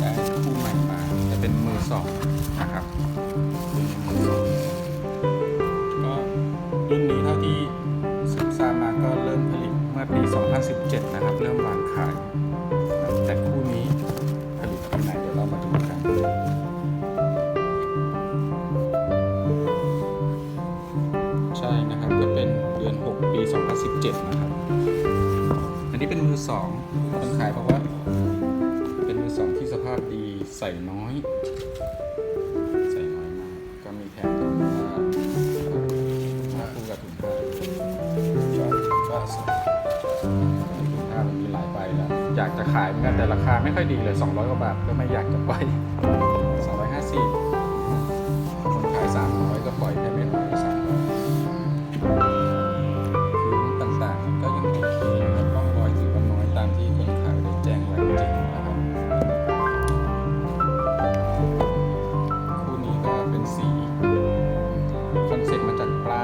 ได้คู่ใหม่มาจะเป็นมือสองนะครับมือสองก็รุ่นนี้เท่าที่ศึกษามาก็เริ่มผลิตเมื่อปี 2017 นะครับ เริ่มวางขาย แต่คู่นี้ผลิตปีไหนเดี๋ยวเรามาดูกันใช่นะครับก็เป็นเดือน 6 ปี 2017 นะครับ อันนี้เป็นมือสองคนขายบอกว่าาพดีใส่น้อย ใส่น้อยมาก ก็มีแถมถุงผ้ามาคู่กับถุงผ้าชอบชอบสุดถุงผ้ามันมีหลายใบแล้ว อยากจะขายเหมือนกันแต่ราคาไม่ค่อยดีเลย 200 กว่าบาทก็ไม่อยากจะไป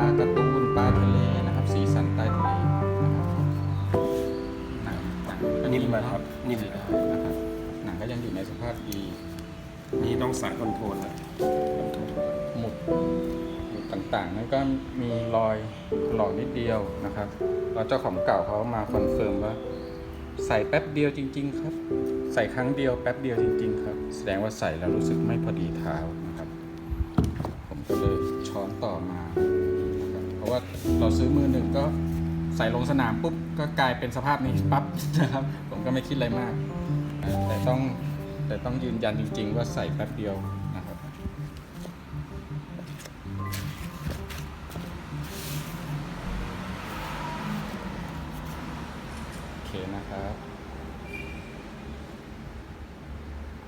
กปลาการ์ตูนปลาทะเลนะครับ สีสันใต้ทะเลนะครับหนังหนังอันนี้มาครับนี่เลยนะครับหนังก็ยังอยู่ในสภาพดีนี่ต้องสายคอนโทรลนะหมุดหมุดต่างๆนั่นก็มีรอยถลอกนิดเดียวนะครับแล้วเจ้าของเก่าเขามาคอนเฟิร์มว่าใส่แป๊บเดียวจริง ๆ ครับ ใส่ครั้งเดียวแป๊บเดียวจริง ๆ ครับ แสดงว่าใส่แล้วรู้สึกไม่พอดีเท้านะครับ ผมก็เลยช้อนต่อมา ว่าเราซื้อมือหนึ่งก็ใส่ลงสนามปุ๊บก็กลายเป็นสภาพนี้ปั๊บนะครับผมก็ไม่คิดอะไรมาก แต่ต้องแต่ต้องยืนยันจริง ๆ ว่าใส่แป๊บเดียวนะครับโอเคนะครับ